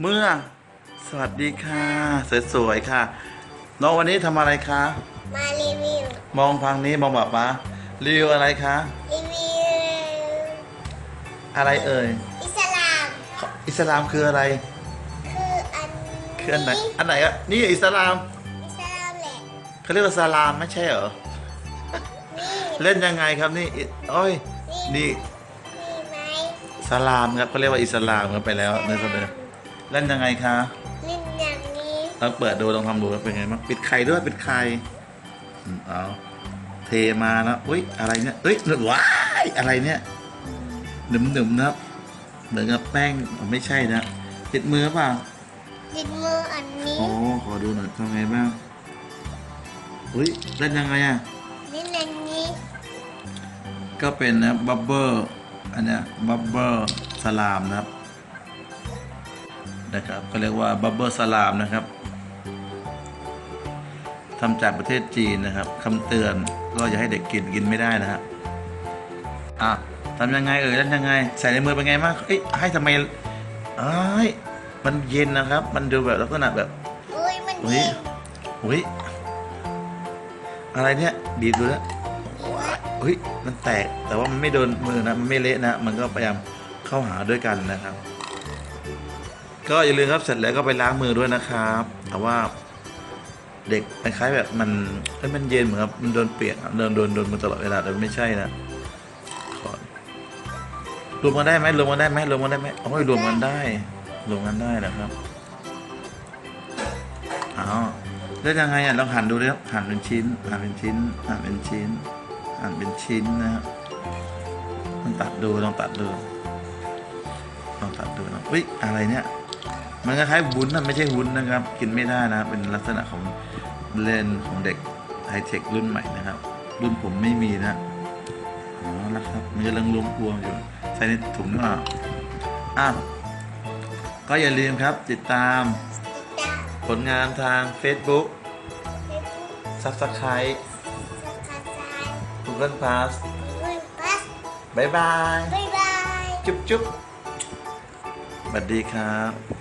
เมื่อสวัสดีค่ะ สวยๆค่ะ น้องวันนี้ทำอะไรคะ มารีวิว มองฟังนี้มองแบบป้ารีวิวอะไรคะ รีวิว อะไรเอ่ย อิสลาม อิสลามคืออะไร คืออันคืออันไหน อันไหนอะนี่อิสลาม อิสลามแหละเขาเรียกว่าสลามไม่ใช่เหรอนี่เล่นยังไงครับนี่อิโอ้ย นี่มีไหมสลามครับเขาเรียกว่าอิสลามกันไปแล้วในสเด เล่นยังไงคะเล่นอย่างนี้ลองเปิดดูลองทำดูว่าเป็นไงบ้างปิดไข่ด้วยปิดไข่อืมเอาเทมาแล้วอุ้ยอะไรเนี่ยเอ้ยว้ายอะไรเนี่ยหนึมหนึมๆนะครับเหมือนกับแป้งอ๋อไม่ใช่นะติดมือเปล่าติดมืออันนี้โอ้ขอดูหน่อยทำไงบ้างอุ้ยเล่นยังไงอะเล่นอันนี้ ก็เป็นนะบับเบิลอันเนี้ยบับเบิลสลามนะครับ นะครับก็เรียกว่าบับเบิลสลามนะครับทำจากประเทศจีนนะครับคำเตือนก็อย่าให้เด็กกินกินไม่ได้นะฮะอะทำยังไงเอ่ยเล่นยังไง ใส่ในมือเป็นไงบ้างเอ้ยให้ทำไมเอ้ยมันเย็นนะครับ มันดูแบบลักษณะแบบอุ้ยมันอุ้ยยิงอุ้ยอะไรเนี่ยบีบดูแล้วเฮ้ยมันแตกแต่ว่ามันไม่โดนมือนะมันไม่เละนะ มันก็พยายามเข้าหาด้วยกันนะครับ ก็อย่าลืมครับเสร็จแล้วก็ไปล้างมือด้วยนะครับแต่ว่าเด็กคล้ายๆแบบมันเอ้ยมันเย็นเหมือนกับมันโดนเปียกอะโดนโดนโดนมือตลอดเวลาแต่ไม่ใช่นะขอรวมกันได้ไหมรวมกันได้ไหมรวมกันได้ไหมโอ้ยรวมกันได้รวมกันได้นะครับอ้าวแล้วยังไงอะลองหั่นดูดิครับหั่นเป็นชิ้นหั่นเป็นชิ้นหั่นเป็นชิ้นหั่นเป็นชิ้นนะครับลองตัดดูลองตัดดูลองตัดดูนะอุ้ยอะไรเนี่ย มันคล้ายๆวุ้นนะไม่ใช่วุ้นนะครับ กินไม่ได้นะเป็นลักษณะของเลนส์ของเด็กไฮเทครุ่นใหม่นะครับ รุ่นผมไม่มีนะอ๋อแล้วครับมันกำลังรวมพวงอยู่ใส่ในถุงอะอะก็อย่าลืมครับติดตามติดตาม ผลงานทาง Facebook เฟซบุ๊ก Subscribe สกาซาย Google Plus กุนพัสบ๊ายบายบ๊ายบาย จุ๊บจุ๊บสวัสดีครับ